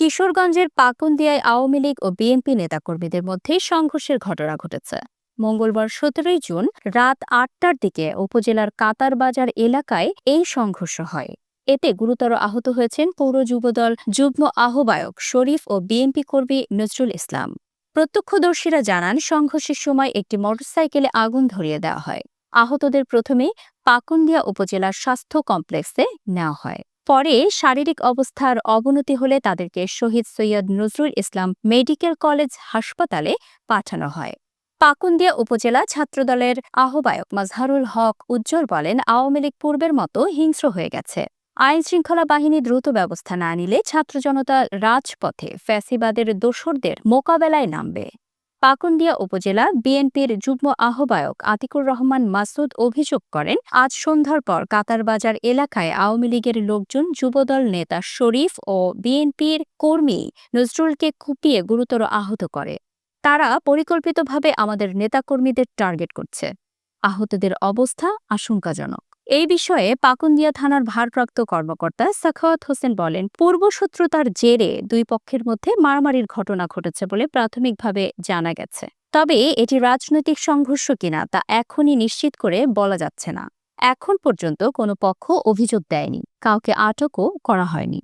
কিশোরগঞ্জের পাকুন্দিয়ায় আওয়ামী লীগ ও বিএনপি নেতাকর্মীদের মধ্যে সংঘর্ষের ঘটনা ঘটেছে। মঙ্গলবার সতেরোই জুন রাত আটটার দিকে উপজেলার কাতারবাজার এলাকায় এই সংঘর্ষ হয়। এতে গুরুতর আহত হয়েছেন পৌর যুবদল যুগ্ম আহ্বায়ক শরীফ ও বিএনপি কর্মী নজরুল ইসলাম। প্রত্যক্ষদর্শীরা জানান, সংঘর্ষের সময় একটি মোটরসাইকেলে আগুন ধরিয়ে দেওয়া হয়। আহতদের প্রথমে পাকুন্দিয়া উপজেলার স্বাস্থ্য কমপ্লেক্সে নেওয়া হয়। পরে শারীরিক অবস্থার অবনতি হলে তাদেরকে শহীদ সৈয়দ নজরুল ইসলাম মেডিকেল কলেজ হাসপাতালে পাঠানো হয়। পাকুন্দিয়া উপজেলা ছাত্রদলের আহ্বায়ক মাজহারুল হক উজ্জ্বল বলেন, আওয়ামী লীগ পূর্বের মতো হিংস্র হয়ে গেছে। আইন শৃঙ্খলা বাহিনী দ্রুত ব্যবস্থা না নিলে ছাত্র জনতা রাজপথে ফ্যাসিবাদের দোসরদের মোকাবেলায় নামবে। পাকুন্দিয়া উপজেলা বিএনপির যুগ্ম আহ্বায়ক আতিকুর রহমান মাসুদ অভিযোগ করেন, আজ সন্ধ্যার পর কাতারবাজার এলাকায় আওয়ামী লীগের লোকজন যুবদল নেতা শরীফ ও বিএনপির কর্মী নজরুলকে কুপিয়ে গুরুতর আহত করে। তারা পরিকল্পিতভাবে আমাদের নেতাকর্মীদের টার্গেট করছে। আহতদের অবস্থা আশঙ্কাজনক। এই বিষয়ে পাকুন্দিয়া থানার ভারপ্রাপ্ত কর্মকর্তা সাখাওয়াত হোসেন বলেন পূর্বশত্রুতার জেরে দুই পক্ষের মধ্যে মারামারির ঘটনা ঘটেছে বলে প্রাথমিকভাবে জানা গেছে। তবে এটি রাজনৈতিক সংঘর্ষ কিনা তা এখনই নিশ্চিত করে বলা যাচ্ছে না। এখন পর্যন্ত কোনো পক্ষ অভিযোগ দেয়নি, কাউকে আটকও করা হয়নি।